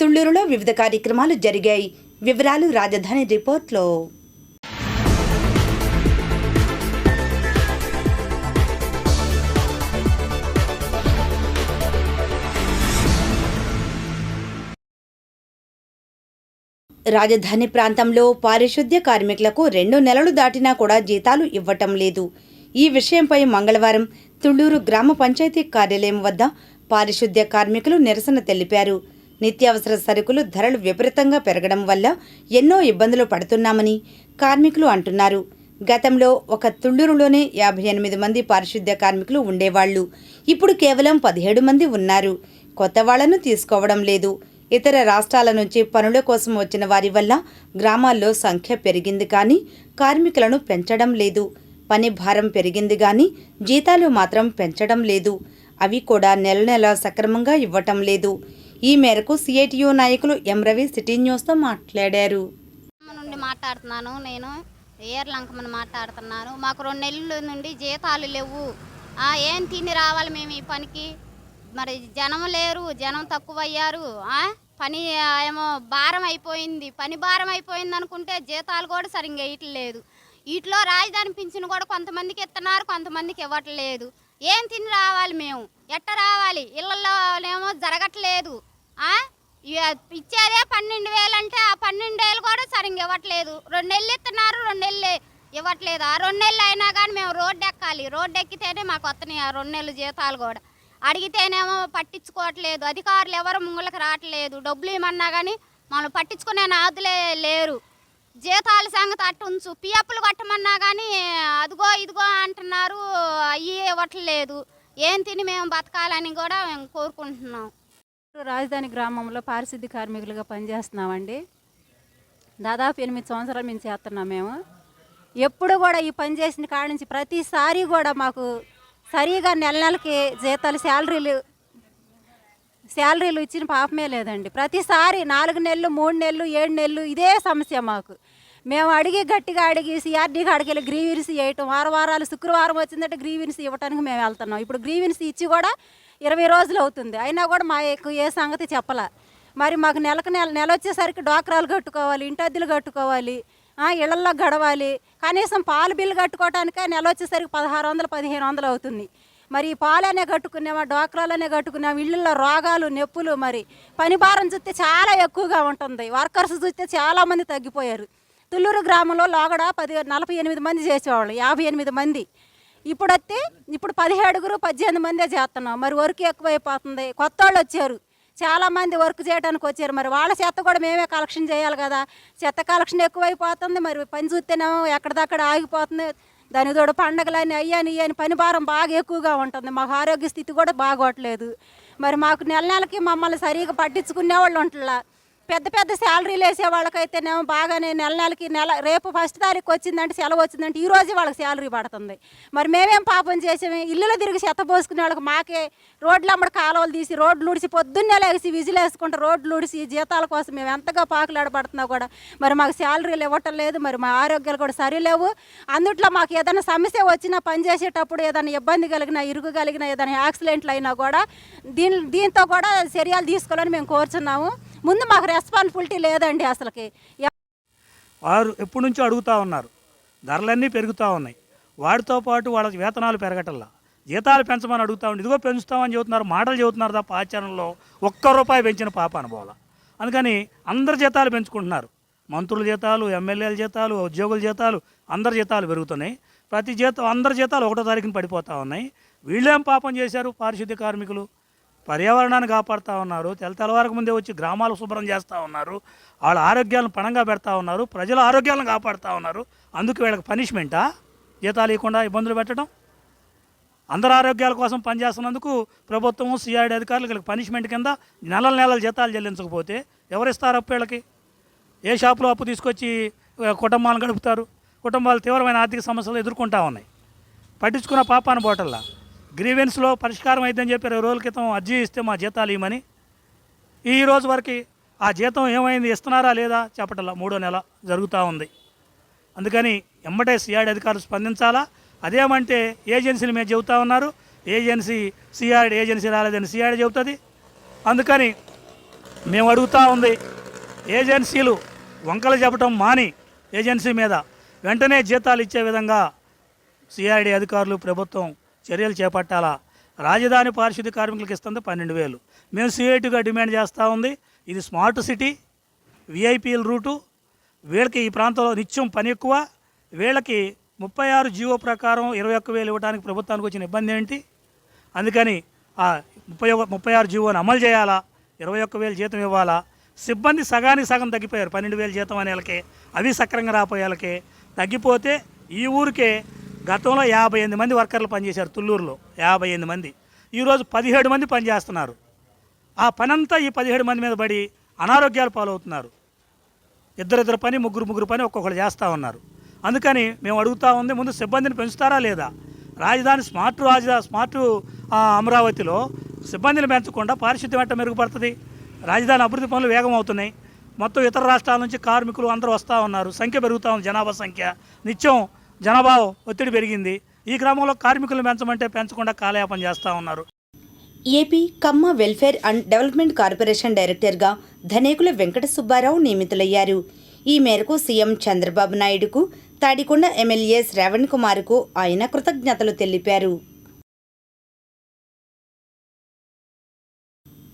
తుళ్ళూరులో వివిధ కార్యక్రమాలు జరిగాయి. వివరాలు రాజధాని రిపోర్ట్లో. రాజధాని ప్రాంతంలో పారిశుద్ధ్య కార్మికులకు రెండు నెలలు దాటినా కూడా జీతాలు ఇవ్వటం లేదు. ఈ విషయంపై మంగళవారం తుళ్ళూరు గ్రామ పంచాయతీ కార్యాలయం వద్ద పారిశుద్ధ్య కార్మికులు నిరసన తెలిపారు. నిత్యావసర సరుకులు ధరలు విపరీతంగా పెరగడం వల్ల ఎన్నో ఇబ్బందులు పడుతున్నామని కార్మికులు అంటున్నారు. గతంలో ఒక తుళ్ళూరులోనే యాభై ఎనిమిది మంది పారిశుద్ధ్య కార్మికులు ఉండేవాళ్ళు ఇప్పుడు కేవలం పదిహేడు మంది ఉన్నారు. కొత్త వాళ్ళను తీసుకోవడం లేదు. ఇతర రాష్ట్రాల నుంచి పనుల కోసం వచ్చిన వారి వల్ల గ్రామాల్లో సంఖ్య పెరిగింది కానీ కార్మికులను పెంచడం లేదు. పని భారం పెరిగింది కానీ జీతాలు మాత్రం పెంచడం లేదు. అవి కూడా నెల నెల సక్రమంగా ఇవ్వటం లేదు. ఈ మేరకు సిఐటియు నాయకులు ఎం రవి సిటీ న్యూస్తో మాట్లాడారు. నుండి మాట్లాడుతున్నాను నేను. ఏర్ లంకమని మాట్లాడుతున్నాను. మాకు రెండు నెలల నుండి జీతాలు లేవు. ఏం తిని రావాలి మేము ఈ పనికి? మరి జనం లేరు జనం తక్కువ అయ్యారు పని ఏమో భారం అయిపోయింది. పని భారం అయిపోయింది అనుకుంటే జీతాలు కూడా సరిగ్గా ఇవ్వట్లేదు వీటిలో రాజధాని పింఛను కూడా కొంతమందికి ఇస్తున్నారు కొంతమందికి ఇవ్వట్లేదు. ఏం తిని రావాలి మేము? ఎట్ట రావాలి? ఇళ్ళల్లోనేమో జరగట్లేదు. ఇచ్చేదే పన్నెండు వేలు అంటే ఆ పన్నెండు వేలు కూడా సరిగ్గా ఇవ్వట్లేదు. రెండు నెలలు ఇస్తున్నారు రెండు నెలలు ఇవ్వట్లేదు. ఆ రెండు నెలలు అయినా కానీ మేము రోడ్డు ఎక్కాలి. రోడ్డు ఎక్కితేనే మాకు వస్తున్నాయి ఆ రెండు నెలలు జీతాలు కూడా. అడిగితేనేమో పట్టించుకోవట్లేదు. అధికారులు ఎవరు ముంగులకు రావట్లేదు. డబ్బులు ఇవ్వమన్నా కానీ మనం పట్టించుకునే నాదులే లేరు. జీతాల సంగతి అట్టు ఉంచు. పిఎఫ్లు కట్టమన్నా కానీ అదిగో ఇదిగో అంటున్నారు. అయ్యి ఇవ్వట్లేదు. ఏం తిని మేము బతకాలని కూడా మేము కోరుకుంటున్నాం. రాజధాని గ్రామంలో పారిశుద్ధ్య కార్మికులుగా పనిచేస్తున్నామండి. దాదాపు ఎనిమిది సంవత్సరాలు మేము చేస్తున్నాం మేము. ఎప్పుడు కూడా ఈ పని చేసిన కాడ నుంచి ప్రతిసారి కూడా మాకు సరిగా నెల నెలకి జీతాలు శాలరీలు శాలరీలు ఇచ్చిన పాపమే లేదండి. ప్రతిసారి నాలుగు నెలలు మూడు నెలలు ఏడు నెలలు ఇదే సమస్య మాకు. మేము అడిగి గట్టిగా అడిగి సిఆర్డీ కాడికి వెళ్ళి గ్రీవెన్స్ వేయటం. వారం వారాలు శుక్రవారం వచ్చిందంటే గ్రీవెన్స్ ఇవ్వడానికి మేము వెళ్తున్నాం. ఇప్పుడు గ్రీవెన్స్ ఇచ్చి కూడా ఇరవై రోజులు అవుతుంది. అయినా కూడా మాకు ఏ సంగతి చెప్పలే. మరి మాకు నెలకు నెల నెల వచ్చేసరికి డోక్రాలు కట్టుకోవాలి ఇంటద్దులు కట్టుకోవాలి ఇళ్ళలో గడవాలి. కనీసం పాలు బిల్లు కట్టుకోవటానికే నెల వచ్చేసరికి పదహారు వందలు పదిహేను వందలు అవుతుంది. మరి ఈ పాలనే కట్టుకున్నామా డోక్రాలనే కట్టుకున్నామా ఇళ్ళల్లో రోగాలు నొప్పులు మరి పని భారం చూస్తే చాలా ఎక్కువగా ఉంటుంది. వర్కర్స్ చూస్తే చాలామంది తగ్గిపోయారు. తుళ్ళూరు గ్రామంలో లోగడ పది నలభై ఎనిమిది మంది చేసేవాళ్ళు యాభై ఎనిమిది మంది. ఇప్పుడు వస్తే ఇప్పుడు పదిహేడుగురు పద్దెనిమిది మందే చేస్తున్నాం. మరి వర్క్ ఎక్కువైపోతుంది. కొత్త వాళ్ళు వచ్చారు. చాలా మంది వర్క్ చేయడానికి వచ్చారు. మరి వాళ్ళ చెత్త కూడా మేమే కలెక్షన్ చేయాలి కదా. చెత్త కలెక్షన్ ఎక్కువైపోతుంది. మరి పని చూస్తేనేమో ఎక్కడిదక్కడ ఆగిపోతుంది. దాని తోడు పండగలని అయ్యాని ఇయ్యని పని భారం బాగా ఎక్కువగా ఉంటుంది. మాకు ఆరోగ్య స్థితి కూడా బాగోట్లేదు. మరి మాకు నెల నెలకి మమ్మల్ని సరిగా పట్టించుకునే వాళ్ళు ఉంటలా. పెద్ద పెద్ద శాలరీలు వేసే వాళ్ళకైతేనేమో బాగానే నెల నెలకి నెల రేపు ఫస్ట్ తారీఖు వచ్చిందంటే సెలవు వచ్చిందంటే ఈ రోజే వాళ్ళకి శాలరీ పడుతుంది. మరి మేమేం పాపం చేసామే? ఇల్లులో తిరిగి చెత్త పోసుకునే వాళ్ళకి మాకే రోడ్లు అమ్మడి కాలువలు తీసి రోడ్లు ఉడిసి పొద్దున్నే లేసి విజిల్ వేసుకుంటే రోడ్లు ఉడిసి జీతాల కోసం మేము ఎంతగా పాకులాడబడుతున్నా కూడా మరి మాకు శాలరీలు ఇవ్వటం లేదు మరి మా ఆరోగ్యాలు కూడా సరిలేవు. అందుట్లో మాకు ఏదైనా సమస్య వచ్చినా పనిచేసేటప్పుడు ఏదైనా ఇబ్బంది కలిగినా ఇరుగు కలిగినా ఏదైనా యాక్సిడెంట్లు అయినా కూడా దీని దీంతో కూడా చర్యలు తీసుకోవాలని మేము కోరుచున్నాము. ముందు మాకు రెస్పాన్సిబిలిటీ లేదండి అసలుకి. వారు ఎప్పటి నుంచో అడుగుతూ ఉన్నారు. ధరలన్నీ పెరుగుతూ ఉన్నాయి. వాటితో పాటు వాళ్ళకి వేతనాలు పెరగటల్లా జీతాలు పెంచమని అడుగుతా ఉండి ఇదిగో పెంచుతామని చెబుతున్నారు మాటలు చెబుతున్నారు తప్ప ఆచరణలో ఒక్క రూపాయి పెంచిన పాప అనుభవాల. అందుకని అందరి జీతాలు పెంచుకుంటున్నారు. మంత్రుల జీతాలు ఎమ్మెల్యేల జీతాలు ఉద్యోగుల జీతాలు అందరి జీతాలు పెరుగుతున్నాయి. ప్రతి జీతం అందరి జీతాలు ఒకటో తారీఖున పడిపోతూ ఉన్నాయి. వీళ్ళేం పాపం చేశారు? పారిశుద్ధ్య కార్మికులు. పర్యావరణాన్ని కాపాడుతూ ఉన్నారు. తెల్ల తెల్లవారకు ముందే వచ్చి గ్రామాలు శుభ్రం చేస్తూ ఉన్నారు. వాళ్ళ ఆరోగ్యాలను పణంగా పెడతా ఉన్నారు. ప్రజల ఆరోగ్యాలను కాపాడుతూ ఉన్నారు. అందుకు వీళ్ళకి పనిష్మెంటా? జీతాలు ఇవ్వకుండా ఇబ్బందులు పెట్టడం? అందరి ఆరోగ్యాల కోసం పనిచేస్తున్నందుకు ప్రభుత్వం సిఐడి అధికారులు వీళ్ళకి పనిష్మెంట్ కింద నెలల నెలల జీతాలు చెల్లించకపోతే ఎవరిస్తారు అప్పు వీళ్ళకి? ఏ షాపులో అప్పు తీసుకొచ్చి కుటుంబాలను గడుపుతారు? కుటుంబాలు తీవ్రమైన ఆర్థిక సమస్యలు ఎదుర్కొంటా ఉన్నాయి. పట్టించుకున్న పాపాను బోటల్లా గ్రీవెన్స్లో పరిష్కారం అయిద్దని చెప్పి ఇరవై రోజుల క్రితం అర్జీ ఇస్తే మా జీతాలు ఇవ్వమని. ఈ రోజు వరకు ఆ జీతం ఏమైంది ఇస్తున్నారా లేదా చెప్పటల్లా మూడో నెల జరుగుతూ ఉంది. అందుకని ఎమ్మటే సిఆర్డీ అధికారులు స్పందించాలా? అదేమంటే ఏజెన్సీలు మేము చెబుతా ఉన్నారు. ఏజెన్సీ సిఆర్డీ ఏజెన్సీ రాలేదని సిఆర్డీ చెబుతుంది. అందుకని మేము అడుగుతా ఉంది ఏజెన్సీలు వంకలు చెప్పడం మాని ఏజెన్సీ మీద వెంటనే జీతాలు ఇచ్చే విధంగా సిఆర్డీ అధికారులు ప్రభుత్వం చర్యలు చేపట్టాలా? రాజధాని పారిశుద్ధ్య కార్మికులకు ఇస్తుంది పన్నెండు వేలు. మేము సిఐటిగా డిమాండ్ చేస్తూ ఉంది. ఇది స్మార్ట్ సిటీ విఐపీఎల్ రూటు. వీళ్ళకి ఈ ప్రాంతంలో నిత్యం పని ఎక్కువ. వీళ్ళకి ముప్పై ఆరు జీవో ప్రకారం ఇరవై ఒక్క వేలు ఇవ్వడానికి ప్రభుత్వానికి వచ్చిన ఇబ్బంది ఏంటి? అందుకని ఆ ముప్పై ఒక ముప్పై ఆరు జీవోని అమలు చేయాలా? ఇరవై ఒక్క వేలు జీతం ఇవ్వాలా? సిబ్బంది సగానికి సగం తగ్గిపోయారు. పన్నెండు వేలు జీతం అనే వాళ్ళకి అవి సక్రంగా రాపోయేళ్ళకి తగ్గిపోతే ఈ ఊరికే గతంలో యాభై ఎనిమిది మంది వర్కర్లు పనిచేశారు తుళ్ళూరులో. యాభై ఎనిమిది మంది. ఈరోజు పదిహేడు మంది పనిచేస్తున్నారు. ఆ పనంతా ఈ పదిహేడు మంది మీద పడి అనారోగ్యాలు పాలవుతున్నారు. ఇద్దరిద్దరు పని ముగ్గురు ముగ్గురు పని ఒక్కొక్కరు చేస్తూ ఉన్నారు. అందుకని మేము అడుగుతా ఉంది ముందు సిబ్బందిని పెంచుతారా లేదా? రాజధాని స్మార్ట్ రాజధాని స్మార్ట్ అమరావతిలో సిబ్బందిని పెంచకుండా పారిశుద్ధ్యం ఎట్ట మెరుగుపడుతుంది? రాజధాని అభివృద్ధి పనులు వేగం అవుతున్నాయి మొత్తం ఇతర రాష్ట్రాల నుంచి కార్మికులు అందరూ వస్తూ ఉన్నారు. సంఖ్య పెరుగుతూ ఉంది జనాభా సంఖ్య. నిత్యం జనాభా ఒత్తిడి పెరిగింది. ఈ గ్రామంలో కార్మికులు పెంచమంటే పెంచకుండా కాలయాపన చేస్తూ ఉన్నారు. AP Kamma welfare and development corporation డైరెక్టర్గా ధనేకుల వెంకట సుబ్బారావు నియమితులయ్యారు. ఈ మేరకు సీఎం చంద్రబాబు నాయుడుకు తాడికొండ ఎమ్మెల్యే శ్రావణ్ కుమార్కు ఆయన కృతజ్ఞతలు తెలిపారు.